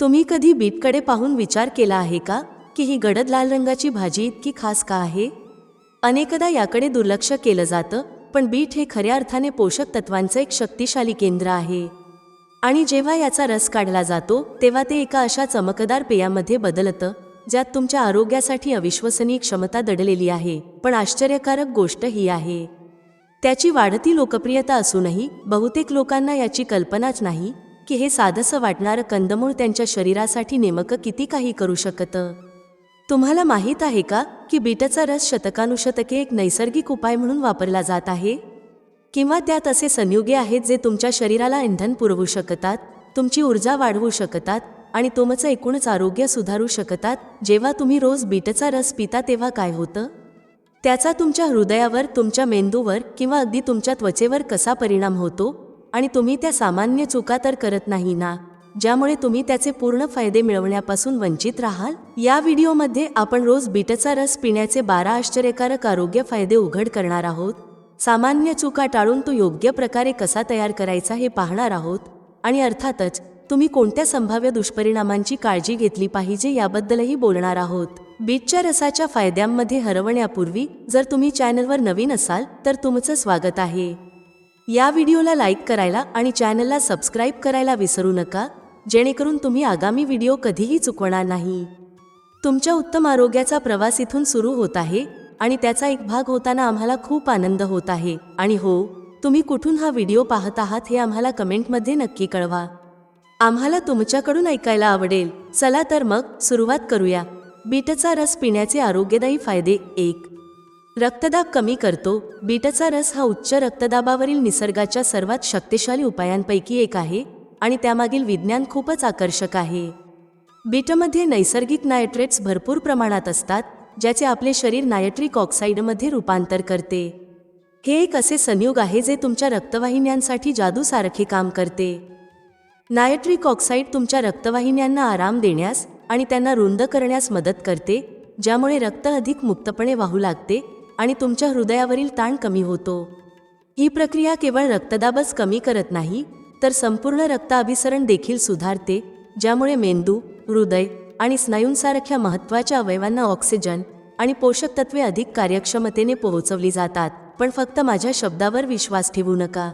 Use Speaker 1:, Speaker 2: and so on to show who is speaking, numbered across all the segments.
Speaker 1: तुम्ही कधी बीटकडे पाहून विचार केला आहे का की ही गडद लाल रंगाची भाजी इतकी खास का आहे? अनेकदा याकडे दुर्लक्ष केलं जातं पण बीट हे खऱ्या अर्थाने पोषक तत्वांचं एक शक्तिशाली केंद्र आहे. आणि जेव्हा याचा रस काढला जातो तेव्हा ते एका अशा चमकदार पेयामध्ये बदलतं ज्यात तुमच्या आरोग्यासाठी अविश्वसनीय क्षमता दडलेली आहे. पण आश्चर्यकारक गोष्ट ही आहे. त्याची वाढती लोकप्रियता असूनही बहुतेक लोकांना याची कल्पनाच नाही की हे साधसं वाटणारं कंदमूळ त्यांच्या शरीरासाठी नेमकं किती काही करू शकतं? तुम्हाला माहीत आहे का की बीटचा रस शतकानुशतके एक नैसर्गिक उपाय म्हणून वापरला जात आहे? किंवा त्यात असे संयुगे आहेत जे तुमच्या शरीराला इंधन पुरवू शकतात तुमची ऊर्जा वाढवू शकतात आणि तुमचं एकूणच आरोग्य सुधारू शकतात जेव्हा तुम्ही रोज बीटचा रस पिता तेव्हा काय होतं? त्याचा तुमच्या हृदयावर तुमच्या मेंदूवर किंवा अगदी तुमच्या त्वचेवर कसा परिणाम होतो? आणि तुम्ही त्या सामान्य चुका तर करत नाही ना? ज्यामुळे तुम्ही त्याचे पूर्ण फायदे मिळवण्यापासून वंचित राहाल? या व्हिडिओमध्ये आपण रोज बीटचा रस पिण्याचे बारा आश्चर्यकारक आरोग्य फायदे उघड करणार आहोत. सामान्य चुका टाळून तो योग्य प्रकारे कसा तयार करायचा हे पाहणार आहोत. आणि अर्थातच तुम्ही कोणत्या संभाव्य दुष्परिणामांची काळजी घेतली पाहिजे याबद्दलही बोलणार आहोत. बीटच्या रसाच्या फायद्यांमध्ये हरवण्यापूर्वी जर तुम्ही चॅनलवर नवीन असाल तर तुमचं स्वागत आहे. या व्हिडिओला लाईक करायला आणि चॅनलला सबस्क्राईब करायला विसरू नका जेणेकरून तुम्ही आगामी व्हिडिओ कधीही चुकवणार नाही. तुमच्या उत्तम आरोग्याचा प्रवास इथून सुरू होत आहे आणि त्याचा एक भाग होताना आम्हाला खूप आनंद होत आहे. आणि हो तुम्ही कुठून हा व्हिडिओ पाहत आहात हे आम्हाला कमेंटमध्ये नक्की कळवा. आम्हाला तुमच्याकडून ऐकायला आवडेल. चला तर मग सुरुवात करूया. बीटचा रस पिण्याचे आरोग्यदायी फायदे एक. रक्तदाब कमी करतो. बीटचा रस हा उच्च रक्तदाबावरील निसर्गाच्या सर्वात शक्तिशाली उपायांपैकी एक आहे आणि त्यामागील विज्ञान खूपच आकर्षक आहे. बीटमध्ये नैसर्गिक नायट्रेट्स भरपूर प्रमाणात असतात ज्याचे आपले शरीर नायट्रिक ऑक्साईडमध्ये रूपांतर करते. हे एक असे संयुग आहे जे तुमच्या रक्तवाहिन्यांसाठी जादूसारखे काम करते. नायट्रिक ऑक्साईड तुमच्या रक्तवाहिन्यांना आराम देण्यास आणि त्यांना रुंद करण्यास मदत करते ज्यामुळे रक्त अधिक मुक्तपणे वाहू लागते आणि तुमच्या हृदयावरील ताण कमी होतो. ही प्रक्रिया केवळ रक्तदाबच कमी करत नाही तर संपूर्ण रक्ताभिसरण देखील सुधारते ज्यामुळे मेंदू हृदय आणि स्नायूंसारख्या महत्त्वाच्या अवयवांना ऑक्सिजन आणि पोषक तत्वे अधिक कार्यक्षमतेने पोहोचवली जातात. पण फक्त माझ्या शब्दावर विश्वास ठेवू नका.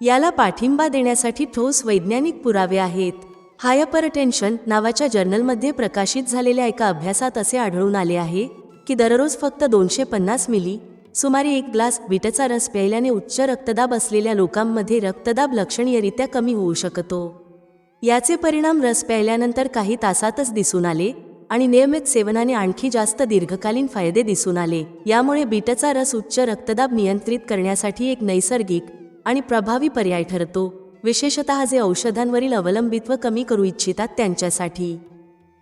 Speaker 1: याला पाठिंबा देण्यासाठी ठोस वैज्ञानिक पुरावे आहेत. हायपरटेन्शन नावाच्या जर्नलमध्ये प्रकाशित झालेल्या एका अभ्यासात असे आढळून आले आहे की दररोज फक्त दोनशे पन्नास मिली सुमारे एक ग्लास बीटचा रस प्यायल्याने उच्च रक्तदाब असलेल्या लोकांमध्ये रक्तदाब लक्षणीयरित्या कमी होऊ शकतो. याचे परिणाम रस प्यायल्यानंतर काही तासातच दिसून आले आणि नियमित सेवनाने आणखी जास्त दीर्घकालीन फायदे दिसून आले. यामुळे बीटचा रस उच्च रक्तदाब नियंत्रित करण्यासाठी एक नैसर्गिक आणि प्रभावी पर्याय ठरतो. विशेषतः जे औषधांवरील अवलंबित्व कमी करू इच्छितात त्यांच्यासाठी.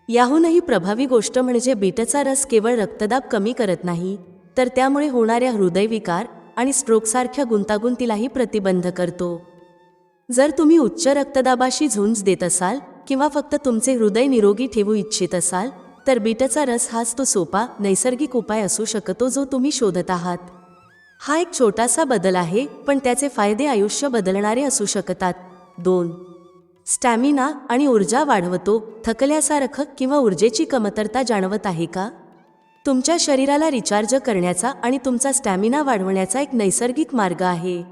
Speaker 1: याहूनही प्रभावी गोष्ट म्हणजे बीटचा रस केवळ रक्तदाब कमी करत नाही तर त्यामुळे होणाऱ्या हृदयविकार आणि स्ट्रोकसारख्या गुंतागुंतीलाही प्रतिबंध करतो. जर तुम्ही उच्च रक्तदाबाशी झुंज देत असाल किंवा फक्त तुमचे हृदय निरोगी ठेवू इच्छित असाल तर बीटचा रस हाच तो सोपा नैसर्गिक उपाय असू शकतो जो तुम्ही शोधत आहात. हा एक छोटासा बदल आहे पण त्याचे फायदे आयुष्य बदलणारे असू शकतात. दोन स्टॅमिना आणि ऊर्जा वाढवतो थकल्यासारखं किंवा ऊर्जेची कमतरता जाणवत आहे का? तुमच्या शरीराला रिचार्ज करण्याचा आणि तुमचा स्टॅमिना वाढवण्याचा एक नैसर्गिक मार्ग आहे.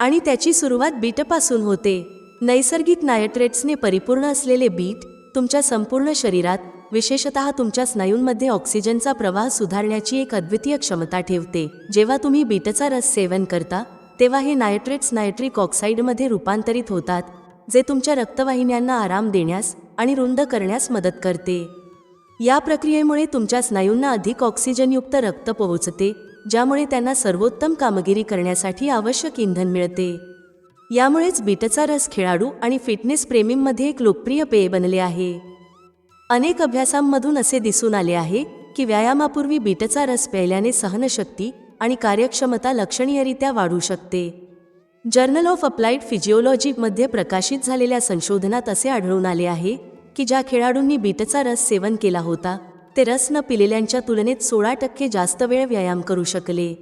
Speaker 1: आणि त्याची सुरुवात बीटपासून होते. नैसर्गिक नायट्रेट्सने परिपूर्ण असलेले बीट तुमच्या संपूर्ण शरीरात विशेषतः तुमच्या स्नायूंमध्ये ऑक्सिजनचा प्रवाह सुधारण्याची एक अद्वितीय क्षमता ठेवते. जेव्हा तुम्ही बीटचा रस सेवन करता तेव्हा हे नायट्रेट्स नायट्रिक ऑक्साईडमध्ये रूपांतरित होतात. जे तुमच्या रक्तवाहिन्यांना आराम देण्यास आणि रुंद करण्यास मदत करते. या प्रक्रियेमुळे तुमच्या स्नायूंना अधिक ऑक्सिजनयुक्त रक्त पोहोचते ज्यामुळे त्यांना सर्वोत्तम कामगिरी करण्यासाठी आवश्यक इंधन मिळते. यामुळेच बीटचा रस खेळाडू आणि फिटनेस प्रेमींमध्ये एक लोकप्रिय पेय बनले आहे. अनेक अभ्यासांमधून असे दिसून आले आहे की व्यायामापूर्वी बीटचा रस प्यायल्याने सहनशक्ती आणि कार्यक्षमता लक्षणीयरित्या वाढू शकते. जर्नल ऑफ अप्लाइड फिजिओलॉजीमध्ये प्रकाशित झालेल्या संशोधनात असे आढळून आले आहे की ज्या खेळाडूंनी बीटचा रस सेवन केला होता ते रस न पिलेल्यांच्या तुलनेत सोळा टक्के जास्त वेळ व्यायाम करू शकले.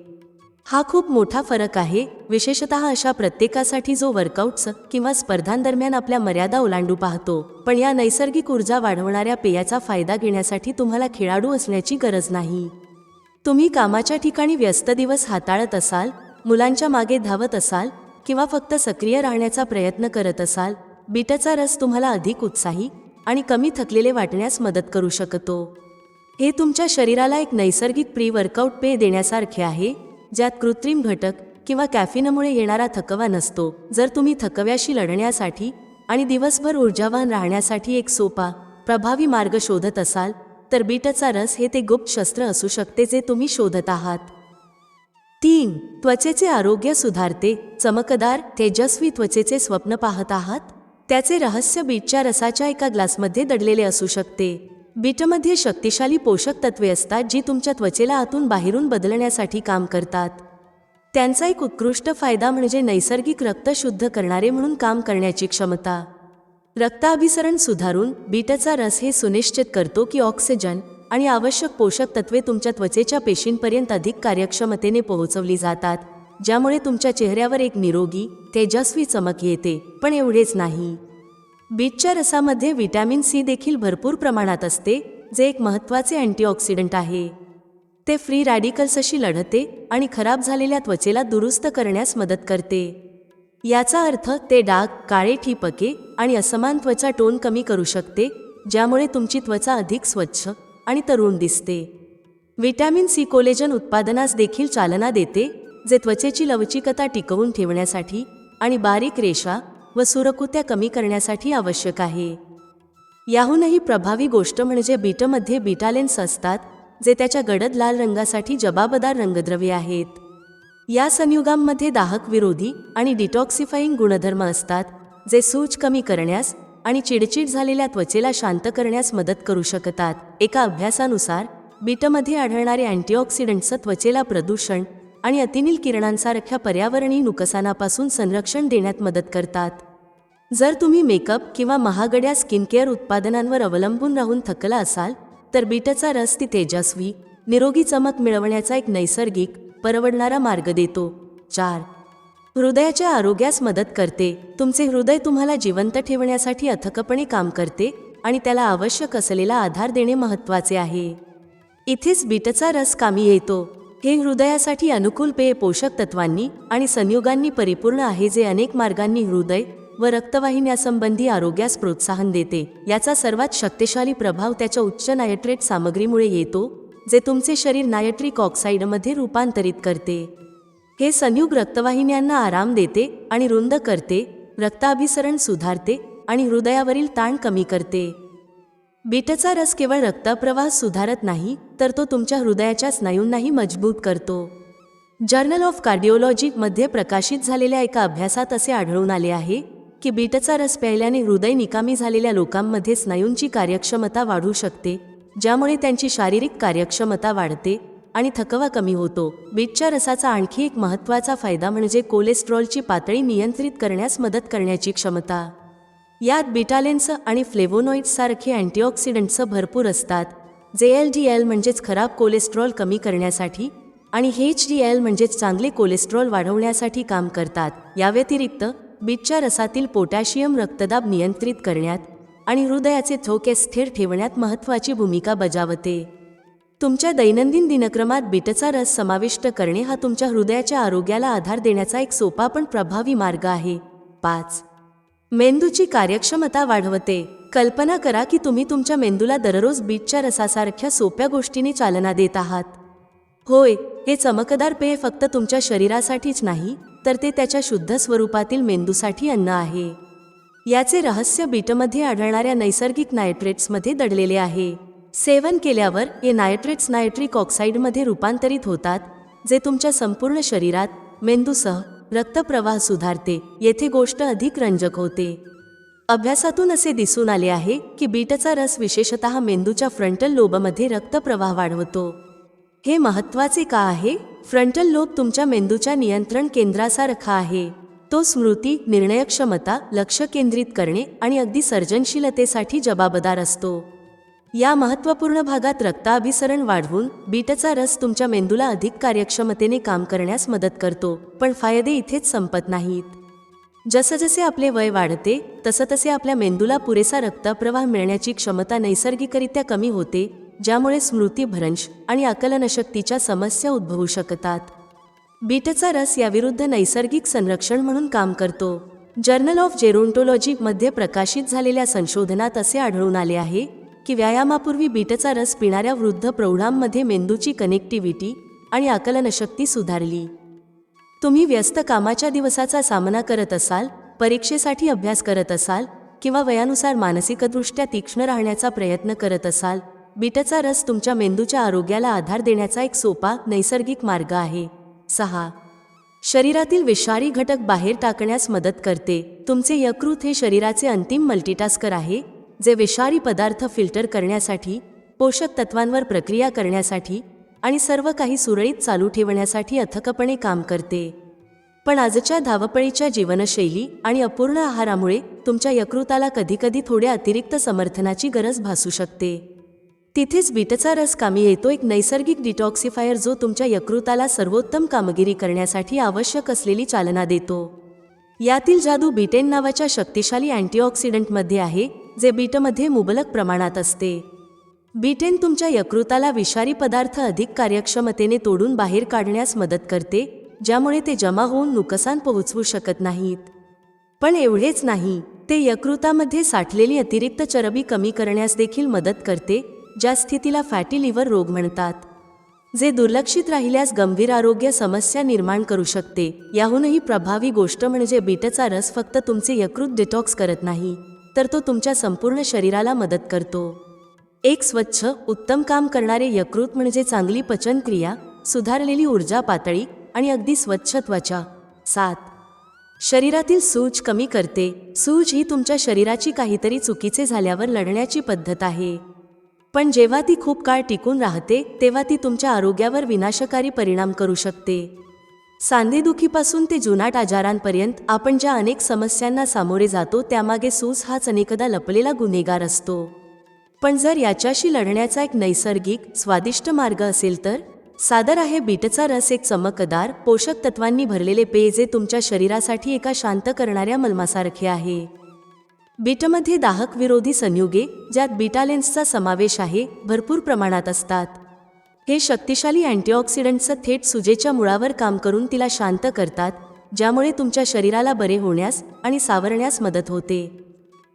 Speaker 1: हा खूप मोठा फरक आहे विशेषत अशा प्रत्येकासाठी जो वर्कआउट्स किंवा स्पर्धांदरम्यान आपल्या मर्यादा ओलांडू पाहतो पण या नैसर्गिक ऊर्जा वाढवणाऱ्या पेयाचा फायदा घेण्यासाठी तुम्हाला खेळाडू असण्याची गरज नाही. तुम्ही कामाच्या ठिकाणी व्यस्त दिवस हाताळत असाल मुलांच्या मागे धावत असाल किंवा फक्त सक्रिय राहण्याचा प्रयत्न करत असाल बीटचा रस तुम्हाला अधिक उत्साही आणि कमी थकलेले वाटण्यास मदत करू शकतो. हे तुमच्या शरीराला एक नैसर्गिक प्री वर्कआउट पेय देण्यासारखे आहे ज्यात कृत्रिम घटक किंवा कॅफिनमुळे येणारा थकवा नसतो. जर तुम्ही थकव्याशी लढण्यासाठी आणि दिवसभर ऊर्जावान राहण्यासाठी एक सोपा प्रभावी मार्ग शोधत असाल तर बीटचा रस हे ते गुप्त शस्त्र असू शकते जे तुम्ही शोधत आहात. तीन त्वचेचे आरोग्य सुधारते. चमकदार तेजस्वी त्वचेचे स्वप्न पाहत आहात? त्याचे रहस्य बीटच्या रसाच्या एका ग्लासमध्ये दडलेले असू शकते. बीटमध्ये शक्तिशाली पोषक तत्वे असतात जी तुमच्या त्वचेला आतून बाहेरून बदलण्यासाठी काम करतात. त्यांचा एक उत्कृष्ट फायदा म्हणजे नैसर्गिक रक्त शुद्ध करणारे म्हणून काम करण्याची क्षमता. रक्ताभिसरण सुधारून बीटचा रस हे सुनिश्चित करतो की ऑक्सिजन आणि आवश्यक पोषक तत्वे तुमच्या त्वचेच्या पेशींपर्यंत अधिक कार्यक्षमतेने पोहोचवली जातात ज्यामुळे तुमच्या चेहऱ्यावर एक निरोगी तेजस्वी चमक येते पण एवढेच नाही. बीटच्या रसामध्ये व्हिटॅमिन सी देखील भरपूर प्रमाणात असते जे एक महत्त्वाचे अँटीऑक्सिडंट आहे. ते फ्री रॅडिकल्सशी लढते आणि खराब झालेल्या त्वचेला दुरुस्त करण्यास मदत करते. याचा अर्थ ते डाग काळे ठिपके आणि असमान त्वचा टोन कमी करू शकते ज्यामुळे तुमची त्वचा अधिक स्वच्छ आणि तरुण दिसते. व्हिटॅमिन सी कोलेजन उत्पादनास देखील चालना देते जे त्वचेची लवचिकता टिकवून ठेवण्यासाठी आणि बारीक रेषा व सुरकुत्या कमी करण्यासाठी आवश्यक आहे. याहूनही प्रभावी गोष्ट म्हणजे बीटमध्ये बीटालेन्स असतात जे त्याच्या गडद लाल रंगासाठी जबाबदार रंगद्रव्ये आहेत. या संयुगांमध्ये दाहक विरोधी आणि डिटॉक्सिफाईंग गुणधर्म असतात जे सूज कमी करण्यास आणि चिडचिड झालेल्या त्वचेला शांत करण्यास मदत करू शकतात. एका अभ्यासानुसार बीटमध्ये आढळणारे अँटीऑक्सिडंट्स त्वचेला प्रदूषण आणि अतिनील किरणांसारख्या पर्यावरणीय नुकसानापासून संरक्षण देण्यात मदत करतात. जर तुम्ही मेकअप किंवा महागड्या स्किनकेअर उत्पादनांवर अवलंबून राहून थकला असाल तर बीटचा रस ती तेजस्वी निरोगी चमक मिळवण्याचा एक नैसर्गिक परवडणारा मार्ग देतो. चार हृदयाच्या आरोग्यास मदत करते. तुमचे हृदय तुम्हाला जिवंत ठेवण्यासाठी अथकपणे काम करते आणि त्याला आवश्यक असलेला आधार देणे महत्त्वाचे आहे. इथेच बीटचा रस कामी येतो. हे हृदयासाठी अनुकूल पेय पोषक तत्वांनी आणि संयुगांनी परिपूर्ण आहे जे अनेक मार्गांनी हृदय व रक्तवाहिन्यासंबंधी आरोग्यास प्रोत्साहन देते. याचा सर्वात शक्तिशाली प्रभाव त्याच्या उच्च नायट्रेट सामग्रीमुळे येतो जे तुमचे शरीर नायट्रिक ऑक्साईडमध्ये रूपांतरित करते. हे संयुग रक्तवाहिन्यांना आराम देते आणि रुंद करते रक्ताभिसरण सुधारते आणि हृदयावरील ताण कमी करते. बीटचा रस केवळ रक्तप्रवाह सुधारत नाही तर तो तुमच्या हृदयाच्या स्नायूंनाही मजबूत करतो. जर्नल ऑफ कार्डिओलॉजीमध्ये प्रकाशित झालेल्या एका अभ्यासात असे आढळून आले आहे की बीटचा रस प्यायल्याने हृदय निकामी झालेल्या लोकांमध्ये स्नायूंची कार्यक्षमता वाढू शकते ज्यामुळे त्यांची शारीरिक कार्यक्षमता वाढते आणि थकवा कमी होतो. बीटच्या रसाचा आणखी एक महत्त्वाचा फायदा म्हणजे कोलेस्ट्रॉलची पातळी नियंत्रित करण्यास मदत करण्याची क्षमता. यात बिटालेन्स आणि फ्लेवोनॉइड्ससारखे अँटीऑक्सिडंट्स भरपूर असतात. जे एल डी एल म्हणजेच खराब कोलेस्ट्रॉल कमी करण्यासाठी आणि एच डी एल म्हणजेच चांगले कोलेस्ट्रॉल वाढवण्यासाठी काम करतात. या व्यतिरिक्त बीटच्या रसातील पोटॅशियम रक्तदाब नियंत्रित करण्यात आणि हृदयाचे ठोके स्थिर ठेवण्यात महत्त्वाची भूमिका बजावते. तुमच्या दैनंदिन दिनक्रमात बीटचा रस समाविष्ट करणे हा तुमच्या हृदयाच्या आरोग्याला आधार देण्याचा एक सोपा पण प्रभावी मार्ग आहे. पाच. मेंदूची कार्यक्षमता वाढवते. कल्पना करा की तुम्ही तुमच्या मेंदूला दररोज बीटच्या रसासारख्या सोप्या गोष्टीने चालना देत आहात. होय हे चमकदार पेय फक्त तुमच्या शरीरासाठीच नाही तर ते त्याच्या शुद्ध स्वरूपातील मेंदूसाठी अन्न आहे. याचे रहस्य बीटमध्ये आढळणाऱ्या नैसर्गिक नायट्रेट्समध्ये दडलेले आहे. सेवन केल्यावर हे नायट्रेट्स नायट्रिक ऑक्साईडमध्ये रूपांतरित होतात जे तुमच्या संपूर्ण शरीरात मेंदूसह रक्तप्रवाह सुधारते. येथे गोष्ट अधिक रंजक होते. अभ्यासातून असे दिसून आले आहे की बीटचा रस विशेषतः मेंदूच्या फ्रंटल लोबमध्ये रक्तप्रवाह वाढवतो. हे महत्त्वाचे का आहे? फ्रंटल लोब तुमच्या मेंदूच्या नियंत्रण केंद्रासारखा आहे. तो स्मृती निर्णयक्षमता लक्ष केंद्रित करणे आणि अगदी सर्जनशीलतेसाठी जबाबदार असतो. या महत्त्वपूर्ण भागात रक्ताभिसरण वाढवून बीटचा रस तुमच्या मेंदूला अधिक कार्यक्षमतेने काम करण्यास मदत करतो पण फायदे इथेच संपत नाहीत. जसं जसे आपले वय वाढते तसं तसे आपल्या मेंदूला पुरेसा रक्तप्रवाह मिळण्याची क्षमता नैसर्गिकरित्या कमी होते ज्यामुळे स्मृतीभ्रंश आणि आकलनशक्तीच्या समस्या उद्भवू शकतात. बीटचा रस याविरुद्ध नैसर्गिक संरक्षण म्हणून काम करतो. जर्नल ऑफ जेरोंटोलॉजीमध्ये प्रकाशित झालेल्या संशोधनात असे आढळून आले आहे की व्यायामापूर्वी बीटचा रस पिणाऱ्या वृद्ध प्रौढांमध्ये मेंदूची कनेक्टिव्हिटी आणि आकलनशक्ती सुधारली. तुम्ही व्यस्त कामाच्या दिवसाचा सामना करत असाल परीक्षेसाठी अभ्यास करत असाल किंवा वयानुसार मानसिकदृष्ट्या तीक्ष्ण राहण्याचा प्रयत्न करत असाल बीटचा रस तुमच्या मेंदूच्या आरोग्याला आधार देण्याचा एक सोपा नैसर्गिक मार्ग आहे. सहा. शरीरातील विषारी घटक बाहेर टाकण्यास मदत करते. तुमचे यकृत हे शरीराचे अंतिम मल्टीटास्कर आहे जे विषारी पदार्थ फिल्टर करण्यासाठी पोषक तत्वांवर प्रक्रिया करण्यासाठी आणि सर्व काही सुरळीत चालू ठेवण्यासाठी अथकपणे काम करते. पण आजच्या धावपळीच्या जीवनशैली आणि अपूर्ण आहारामुळे तुमच्या यकृताला कधीकधी थोड्या अतिरिक्त समर्थनाची गरज भासू शकते. तिथेच बीटचा रस कामी येतो एक नैसर्गिक डिटॉक्सिफायर जो तुमच्या यकृताला सर्वोत्तम कामगिरी करण्यासाठी आवश्यक असलेली चालना देतो. यातील जादू बीटेन नावाच्या शक्तिशाली अँटीऑक्सिडंटमध्ये आहे जे बीटमध्ये मुबलक प्रमाणात असते. बीटेन तुमच्या यकृताला विषारी पदार्थ अधिक कार्यक्षमतेने तोडून बाहेर काढण्यास मदत करते ज्यामुळे ते जमा होऊन नुकसान पोहोचवू शकत नाहीत. पण एवढेच नाही ते यकृतामध्ये साठलेली अतिरिक्त चरबी कमी करण्यास देखील मदत करते ज्या स्थितीला फॅटी लिव्हर रोग म्हणतात. जे दुर्लक्षित राहिल्यास गंभीर आरोग्य समस्या निर्माण करू शकते याहूनही प्रभावी गोष्ट म्हणजे बीटचा रस फक्त तुमचे यकृत डिटॉक्स करत नाही. तर तो तुमच्या संपूर्ण शरीराला मदत करतो. एक स्वच्छ उत्तम काम करणारे यकृत म्हणजे चांगली पचनक्रिया सुधारलेली ऊर्जा पातळी आणि अगदी स्वच्छ त्वचा. सात. शरीरातील सूज कमी करते. सूज ही तुमच्या शरीराची काहीतरी चुकीचे झाल्यावर लढण्याची पद्धत आहे. पण जेव्हा ती खूप काळ टिकून राहते तेव्हा ती तुमच्या आरोग्यावर विनाशकारी परिणाम करू शकते. सांधेदुखीपासून ते जुनाट आजारांपर्यंत आपण ज्या अनेक समस्यांना सामोरे जातो त्यामागे सूज हाच अनेकदा लपलेला गुन्हेगार असतो. पण जर याच्याशी लढण्याचा एक नैसर्गिक स्वादिष्ट मार्ग असेल तर? सादर आहे बीटचा रस एक चमकदार पोषक तत्वांनी भरलेले पेय जे तुमच्या शरीरासाठी एका शांत करणाऱ्या मलमासारखे आहे. बीटमध्ये दाहक विरोधी संयुगे ज्यात बीटालेन्सचा समावेश आहे भरपूर प्रमाणात असतात. हे शक्तिशाली अँटीऑक्सिडंटचं थेट सुजेच्या मुळावर काम करून तिला शांत करतात ज्यामुळे तुमच्या शरीराला बरे होण्यास आणि सावरण्यास मदत होते.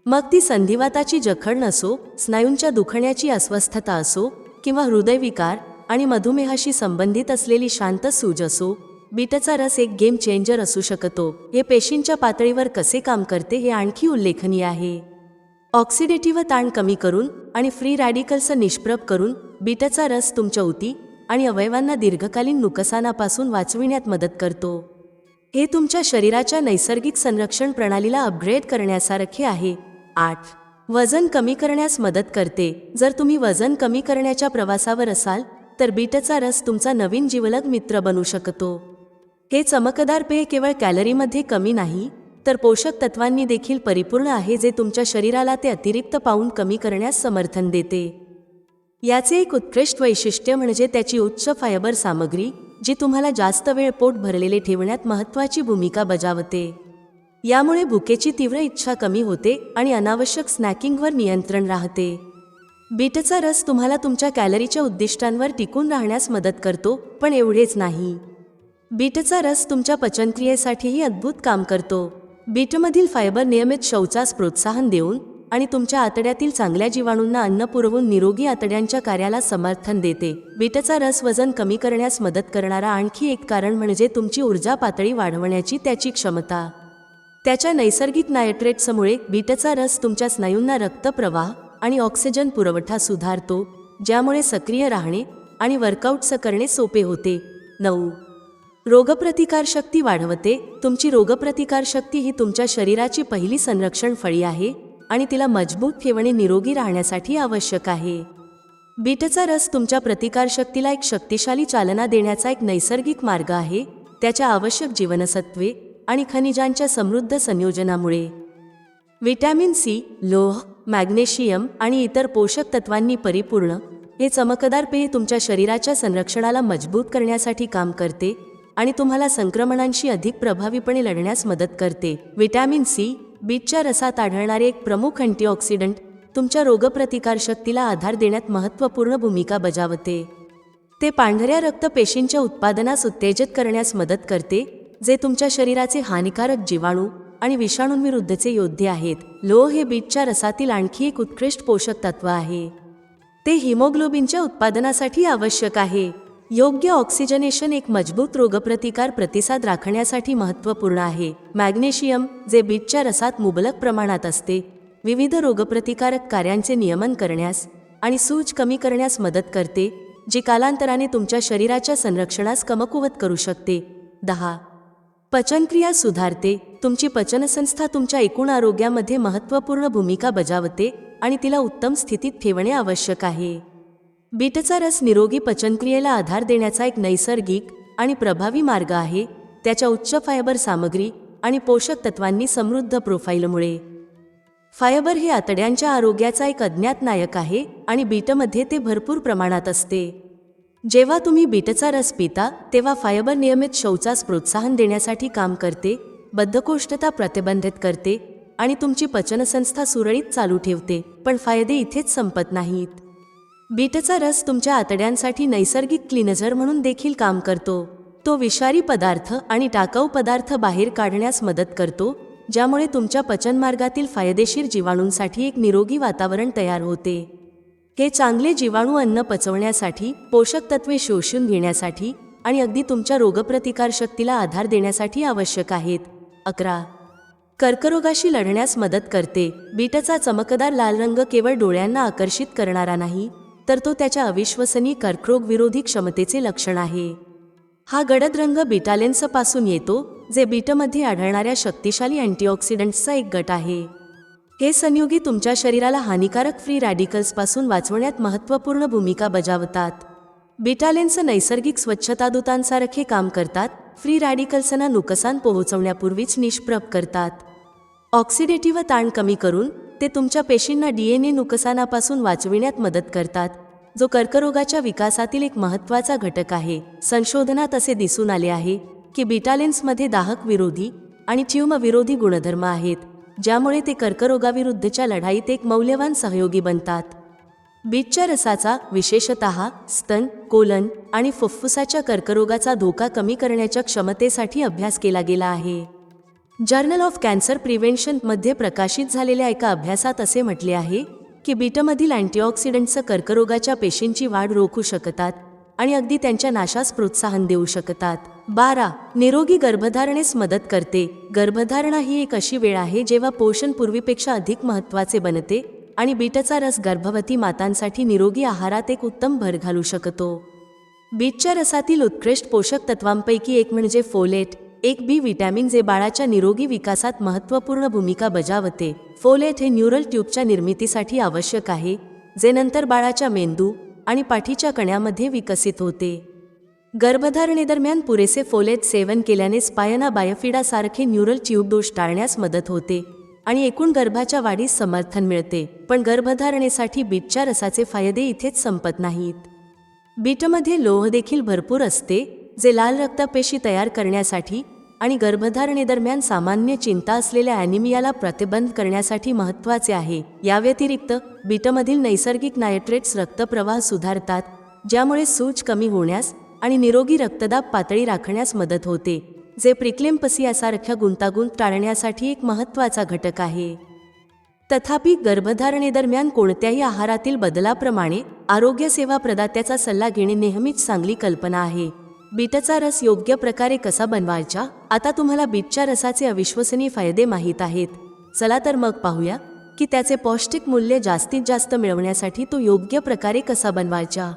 Speaker 1: मग ती संधिवाताची जखड नसो स्नायूंच्या दुखण्याची अस्वस्थता असो किंवा हृदयविकार आणि मधुमेहाशी संबंधित असलेली शांत सूज असो बीटचा रस एक गेम चेंजर असू शकतो. हे पेशींच्या पातळीवर कसे काम करते हे आणखी उल्लेखनीय आहे. ऑक्सिडेटिव्ह ताण कमी करून आणि फ्री रॅडिकल्सचं निष्प्रभ करून बीटचा रस तुमच्या उती आणि अवयवांना दीर्घकालीन नुकसानापासून वाचविण्यात मदत करतो. हे तुमच्या शरीराच्या नैसर्गिक संरक्षण प्रणालीला अपग्रेड करण्यासारखे आहे. आठ. वजन कमी करण्यास मदत करते. जर तुम्ही वजन कमी करण्याच्या प्रवासावर असाल तर बीटचा रस तुमचा नवीन जीवलग मित्र बनू शकतो. हे चमकदार पेय केवळ कॅलरीमध्ये कमी नाही तर पोषक तत्वांनी देखील परिपूर्ण आहे जे तुमच्या शरीराला ते अतिरिक्त पाहून कमी करण्यास समर्थन देते. याचे एक उत्कृष्ट वैशिष्ट्य म्हणजे त्याची उच्च फायबर सामग्री जी तुम्हाला जास्त वेळ पोट भरलेले ठेवण्यात महत्त्वाची भूमिका बजावते. यामुळे भुकेची तीव्र इच्छा कमी होते आणि अनावश्यक स्नॅकिंगवर नियंत्रण राहते. बीटचा रस तुम्हाला तुमच्या कॅलरीच्या उद्दिष्टांवर टिकून राहण्यास मदत करतो पण एवढेच नाही. बीटचा रस तुमच्या पचनक्रियेसाठीही अद्भुत काम करतो. बीटमधील फायबर नियमित शौचास प्रोत्साहन देऊन आणि तुमच्या आतड्यातील चांगल्या जीवाणूंना अन्न पुरवून निरोगी आतड्यांच्या कार्याला समर्थन देते. बीटचा रस वजन कमी करण्यास मदत करणारा आणखी एक कारण म्हणजे तुमची ऊर्जा पातळी वाढवण्याची त्याची क्षमता. त्याच्या नैसर्गिक नायट्रेट्समुळे बीटचा रस तुमच्या स्नायूंना रक्तप्रवाह आणि ऑक्सिजन पुरवठा सुधारतो ज्यामुळे सक्रिय राहणे आणि वर्कआउट्स करणे सोपे होते. नऊ रोगप्रतिकारशक्ती वाढवते. तुमची रोगप्रतिकारशक्ती ही तुमच्या शरीराची पहिली संरक्षण फळी आहे आणि तिला मजबूत ठेवणे निरोगी राहण्यासाठी आवश्यक आहे. बीटचा रस तुमच्या प्रतिकारशक्तीला एक शक्तिशाली चालना देण्याचा एक नैसर्गिक मार्ग आहे. त्याच्या आवश्यक जीवनसत्वे आणि खनिजांच्या समृद्ध संयोजनामुळे. व्हिटॅमिन सी लोह मॅग्नेशियम आणि इतर पोषक तत्वांनी परिपूर्ण. हे चमकदार पेय तुमच्या शरीराच्या संरक्षणाला मजबूत करण्यासाठी काम करते. आणि तुम्हाला संक्रमणांशी अधिक प्रभावीपणे लढण्यास मदत करते. व्हिटॅमिन सी बीटच्या रसात आढळणारे एक प्रमुख अँटीऑक्सिडंट तुमच्या रोगप्रतिकारशक्तीला आधार देण्यात महत्त्वपूर्ण भूमिका बजावते. ते पांढऱ्या रक्तपेशींच्या उत्पादनास उत्तेजित करण्यास मदत करते जे तुमच्या शरीराचे हानिकारक जीवाणू आणि विषाणूंविरुद्धचे योद्धे आहेत. लोह हे बीटच्या रसातील आणखी एक उत्कृष्ट पोषक तत्व आहे. ते हिमोग्लोबिनच्या उत्पादनासाठी आवश्यक आहे. योग्य ऑक्सिजनेशन एक मजबूत रोगप्रतिकार प्रतिसाद राखण्यासाठी महत्त्वपूर्ण आहे. मॅग्नेशियम जे बीटच्या रसात मुबलक प्रमाणात असते विविध रोगप्रतिकारक कार्यांचे नियमन करण्यास आणि सूज कमी करण्यास मदत करते जी कालांतराने तुमच्या शरीराच्या संरक्षणास कमकुवत करू शकते. दहा. पचनक्रिया सुधारते. तुमची पचनसंस्था तुमच्या एकूण आरोग्यामध्ये महत्त्वपूर्ण भूमिका बजावते आणि तिला उत्तम स्थितीत ठेवणे आवश्यक आहे. बीटचा रस निरोगी पचनक्रियेला आधार देण्याचा एक नैसर्गिक आणि प्रभावी मार्ग आहे त्याच्या उच्च फायबर सामग्री आणि पोषक तत्वांनी समृद्ध प्रोफाईलमुळे. फायबर हे आतड्यांच्या आरोग्याचा एक अज्ञात नायक आहे आणि बीटमध्ये ते भरपूर प्रमाणात असते. जेव्हा तुम्ही बीटचा रस पिता तेव्हा फायबर नियमित शौचास प्रोत्साहन देण्यासाठी काम करते बद्धकोष्ठता प्रतिबंधित करते आणि तुमची पचनसंस्था सुरळीत चालू ठेवते पण फायदे इथेच संपत नाहीत. बीटचा रस तुमच्या आतड्यांसाठी नैसर्गिक क्लिनझर म्हणून देखील काम करतो. तो विषारी पदार्थ आणि टाकाऊ पदार्थ बाहेर काढण्यास मदत करतो ज्यामुळे तुमच्या पचनमार्गातील फायदेशीर जीवाणूंसाठी एक निरोगी वातावरण तयार होते. हे चांगले जीवाणू अन्न पचवण्यासाठी पोषक तत्वे शोषून घेण्यासाठी आणि अगदी तुमच्या रोगप्रतिकारशक्तीला आधार देण्यासाठी आवश्यक आहेत. अकरा. कर्करोगाशी लढण्यास मदत करते. बीटचा चमकदार लाल रंग केवळ डोळ्यांना आकर्षित करणारा नाही तर तो त्याच्या अविश्वसनीय कर्करोगविरोधी क्षमतेचे लक्षण आहे. हा गडद रंग बिटालेन्सपासून येतो जे बीटमध्ये आढळणाऱ्या शक्तिशाली अँटीऑक्सिडंट्सचा एक गट आहे. हे संयुगी तुमच्या शरीराला हानिकारक फ्री रॅडिकल्सपासून वाचवण्यात महत्त्वपूर्ण भूमिका बजावतात. बिटालेन्स नैसर्गिक स्वच्छतादूतांसारखे काम करतात फ्री रॅडिकल्सना नुकसान पोहोचवण्यापूर्वीच निष्प्रभ करतात. ऑक्सिडेटिव्ह ताण कमी करून ते तुमच्या पेशींना डीएनए नुकसानापासून वाचविण्यात मदत करतात. जो कर्करोगाच्या विकासातील एक महत्त्वाचा घटक आहे. संशोधनात असे दिसून आले आहे की बिटालेन्समध्ये दाहक विरोधी आणि ट्यूमविरोधी गुणधर्म आहेत ज्यामुळे ते कर्करोगाविरुद्धच्या लढाईत एक मौल्यवान सहयोगी बनतात. बीटच्या रसाचा विशेषत स्तन कोलन आणि फुफ्फुसाच्या कर्करोगाचा धोका कमी करण्याच्या क्षमतेसाठी अभ्यास केला गेला आहे. जर्नल ऑफ कॅन्सर प्रिव्हेन्शनमध्ये प्रकाशित झालेल्या एका अभ्यासात असे म्हटले आहे की बीटमधील अँटीऑक्सिडंट्स कर्करोगाच्या पेशींची वाढ रोखू शकतात आणि अगदी त्यांच्या नाशास प्रोत्साहन देऊ शकतात. बारा. निरोगी गर्भधारणेस मदत करते. गर्भधारणा ही एक अशी वेळ आहे जेव्हा पोषण पूर्वीपेक्षा अधिक महत्त्वाचे बनते आणि बीटचा रस गर्भवती मातांसाठी निरोगी आहारात एक उत्तम भर घालू शकतो. बीटच्या रसातील उत्कृष्ट पोषक तत्वांपैकी एक म्हणजे फोलेट. एक बी व्हिटॅमिन जे बाळाच्या निरोगी विकासात महत्त्वपूर्ण भूमिका बजावते. फोलेट हे न्यूरल ट्यूबच्या निर्मितीसाठी आवश्यक आहे जे नंतर बाळाच्या मेंदू आणि पाठीच्या कण्यामध्ये विकसित होते. गर्भधारणेदरम्यान पुरेसे फोलेट सेवन केल्याने स्पायना बायोफिडासारखे न्यूरल ट्यूब दोष टाळण्यास मदत होते आणि एकूण गर्भाच्या वाढीस समर्थन मिळते पण गर्भधारणेसाठी बीटच्या रसाचे फायदे इथेच संपत नाहीत. बीटमध्ये लोह देखील भरपूर असते जे लाल रक्तपेशी तयार करण्यासाठी आणि गर्भधारणेदरम्यान सामान्य चिंता असलेल्या ॲनिमियाला प्रतिबंध करण्यासाठी महत्त्वाचे आहे. या व्यतिरिक्त बीटमधील नैसर्गिक नायट्रेट्स रक्तप्रवाह सुधारतात ज्यामुळे सूज कमी होण्यास आणि निरोगी रक्तदाब पातळी राखण्यास मदत होते जे प्रिक्लेम्पसी यासारख्या गुंतागुंत टाळण्यासाठी एक महत्त्वाचा घटक आहे. तथापि गर्भधारणेदरम्यान कोणत्याही आहारातील बदलाप्रमाणे आरोग्य सेवा प्रदात्याचा सल्ला घेणे नेहमीच चांगली कल्पना आहे. बीटचा रस योग्य प्रकारे कसा बनवायचा आता तुम्हाला बीटच्या रसाचे अविश्वसनीय फायदे माहीत आहेत. चला तर मग पाहूया की त्याचे पौष्टिक मूल्य जास्तीत जास्त मिळवण्यासाठी तो योग्य प्रकारे कसा बनवायचा.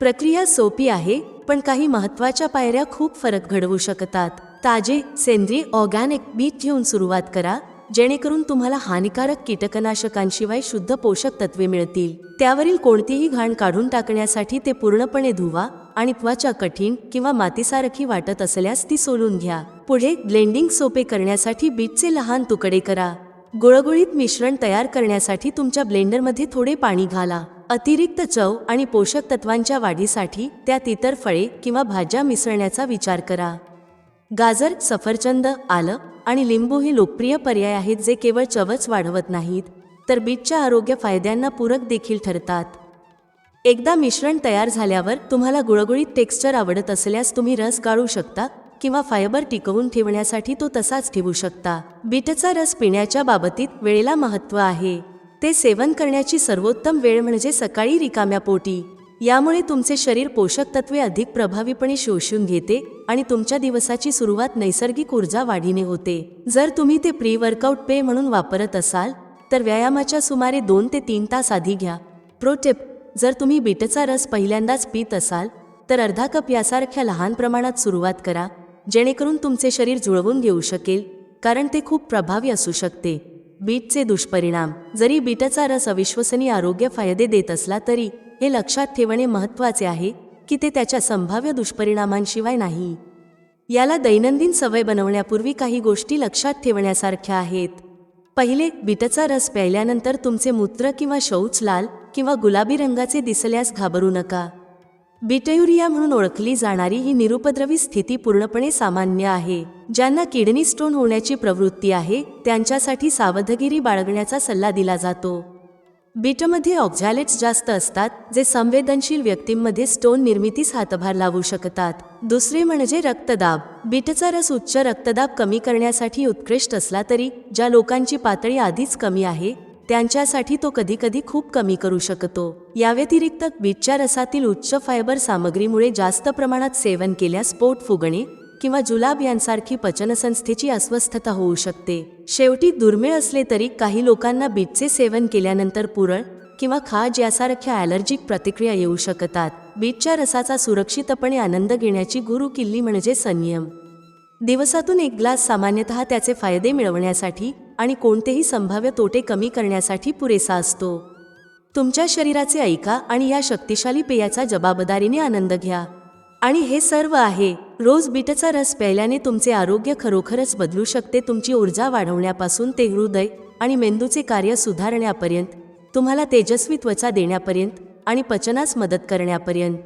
Speaker 1: प्रक्रिया सोपी आहे पण काही महत्त्वाच्या पायऱ्या खूप फरक घडवू शकतात. ताजे सेंद्रिय ऑर्गॅनिक बीट घेऊन सुरुवात करा. जेणेकरून तुम्हाला हानिकारक कीटकनाशकांशिवाय शुद्ध पोषक तत्वे मिळतील. त्यावरील कोणतीही घाण काढून टाकण्यासाठी ते पूर्णपणे धुवा आणि त्वचा कठीण किंवा मातीसारखी वाटत असल्यास ती सोलून घ्या. पुढे ब्लेंडिंग सोपे करण्यासाठी बीटचे लहान तुकडे करा. गुळगुळीत मिश्रण तयार करण्यासाठी तुमच्या ब्लेंडरमध्ये थोडे पाणी घाला. अतिरिक्त चव आणि पोषक तत्वांच्या वाढीसाठी त्यात इतर फळे किंवा भाज्या मिसळण्याचा विचार करा. गाजर सफरचंद आलं आणि लिंबू हे लोकप्रिय पर्याय आहेत जे केवळ चवच वाढवत नाहीत तर बीटच्या आरोग्य फायद्यांना पूरक देखील ठरतात. एकदा मिश्रण तयार झाल्यावर तुम्हाला गुळगुळीत टेक्स्चर आवडत असल्यास तुम्ही रस गाळू शकता किंवा फायबर टिकवून ठेवण्यासाठी तो तसाच ठेवू शकता. बीटचा रस पिण्याच्या बाबतीत वेळेला महत्त्व आहे. ते सेवन करण्याची सर्वोत्तम वेळ म्हणजे सकाळी रिकाम्या पोटी. यामुळे तुमचे शरीर पोषक तत्वे अधिक प्रभावीपणे शोषून घेते आणि तुमच्या दिवसाची सुरुवात नैसर्गिक ऊर्जा वाढीने होते. जर तुम्ही ते प्री वर्कआउट पे म्हणून वापरत असाल तर व्यायामाच्या सुमारे दोन ते तीन तास आधी घ्या. प्रोटिप जर तुम्ही बीटचा रस पहिल्यांदाच पित असाल तर अर्धा कप यासारख्या लहान प्रमाणात सुरुवात करा जेणेकरून तुमचे शरीर जुळवून घेऊ शकेल कारण ते खूप प्रभावी असू शकते. बीटचे दुष्परिणाम जरी बीटचा रस अविश्वसनीय आरोग्य फायदे देत असला तरी हे लक्षात ठेवणे महत्त्वाचे आहे की ते त्याच्या संभाव्य दुष्परिणामांशिवाय नाही. याला दैनंदिन सवय बनवण्यापूर्वी काही गोष्टी लक्षात ठेवण्यासारख्या आहेत. पहिले बीटचा रस प्यायल्यानंतर तुमचे मूत्र किंवा शौच लाल किंवा गुलाबी रंगाचे दिसल्यास घाबरू नका. बिटयुरिया म्हणून ओळखली जाणारी ही निरुपद्रवी स्थिती पूर्णपणे सामान्य आहे. ज्यांना किडनी स्टोन होण्याची प्रवृत्ती आहे त्यांच्यासाठी सावधगिरी बाळगण्याचा सल्ला दिला जातो. बीटमध्ये ऑक्झॅलेट्स जास्त असतात जे संवेदनशील व्यक्तींमध्ये स्टोन निर्मितीस हातभार लावू शकतात. दुसरे म्हणजे रक्तदाब. बीटचा रस उच्च रक्तदाब कमी करण्यासाठी उत्कृष्ट असला तरी ज्या लोकांची पातळी आधीच कमी आहे त्यांच्यासाठी तो कधीकधी खूप कमी करू शकतो. याव्यतिरिक्त बीटच्या रसातील उच्च फायबर सामग्रीमुळे जास्त प्रमाणात सेवन केल्यास पोट फुगणे किंवा जुलाब यांसारखी पचनसंस्थेची अस्वस्थता होऊ शकते. शेवटी दुर्मिळ असले तरी काही लोकांना बीटचे सेवन केल्यानंतर पुरळ किंवा खाज यासारख्या ॲलर्जिक प्रतिक्रिया येऊ शकतात. बीटच्या रसाचा सुरक्षितपणे आनंद घेण्याची गुरु किल्ली म्हणजे संयम. दिवसातून एक ग्लास सामान्यतः त्याचे फायदे मिळवण्यासाठी आणि कोणतेही संभाव्य तोटे कमी करण्यासाठी पुरेसा असतो. तुमच्या शरीराचे ऐका आणि या शक्तिशाली पेयाचा जबाबदारीने आनंद घ्या. आणि हे सर्व आहे रोज बीटचा रस प्यायल्याने तुमचे आरोग्य खरोखरच बदलू शकते. तुमची ऊर्जा वाढवण्यापासून ते हृदय आणि मेंदूचे कार्य सुधारण्यापर्यंत तुम्हाला तेजस्वी त्वचा देण्यापर्यंत आणि पचनास मदत करण्यापर्यंत.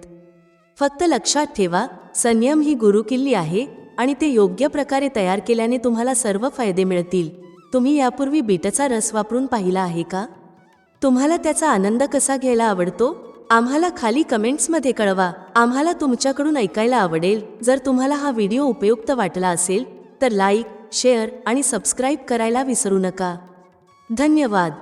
Speaker 1: फक्त लक्षात ठेवा संयम ही गुरुकिल्ली आहे आणि ते योग्य प्रकारे तयार केल्याने तुम्हाला सर्व फायदे मिळतील. तुम्ही यापूर्वी बीटचा रस वापरून पाहिला आहे का? तुम्हाला त्याचा आनंद कसा घ्यायला आवडतो? आम्हाला खाली कमेंट्समध्ये कळवा. आम्हाला तुमच्याकडून ऐकायला आवडेल. जर तुम्हाला हा व्हिडिओ उपयुक्त वाटला असेल तर लाईक शेअर आणि सबस्क्राईब करायला विसरू नका. धन्यवाद.